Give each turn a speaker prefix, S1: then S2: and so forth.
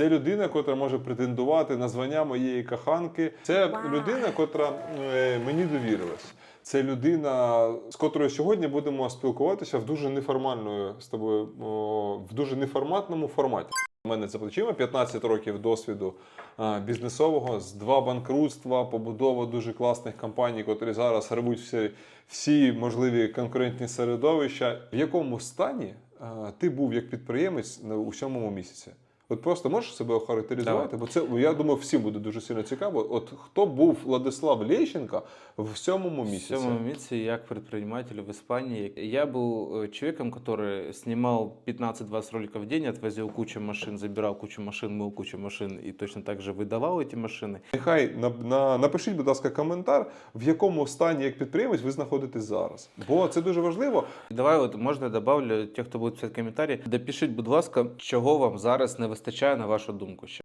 S1: Це людина, котра може претендувати на звання моєї коханки. Це
S2: Вау.
S1: людина, котра е, мені довірилась. Це людина, з котрою сьогодні будемо спілкуватися в дуже неформальною з тобою, о, в дуже неформатному форматі. У мене за плечима 15 років досвіду а, бізнесового з два банкрутства, побудова дуже класних компаній, котрі зараз рвуть всі, всі можливі конкурентні середовища. В якому стані а, ти був як підприємець на- у сьомому місяці? От просто можеш себе охарактеризувати, бо це я думаю, всім буде дуже сильно цікаво. От хто був Владислав Лещенко в сьомому
S3: В
S1: місяці?
S3: сьомому місяці як предприниматель в Іспанії. Я був э, человеком, который снимал 15-20 роликов в день, отвозил кучу машин, забирал кучу машин, мыл кучу машин и точно так же выдавал эти машины.
S1: Нехай на, на, напишіть, будь ласка, коментар, в якому стані як підприємець ви знаходитесь зараз. Бо це дуже важливо.
S3: Давай, от можна я добавлю, ті, хто буде писати коментарі, допишіть, будь ласка, чого вам зараз не вистачає на вашу думку ще.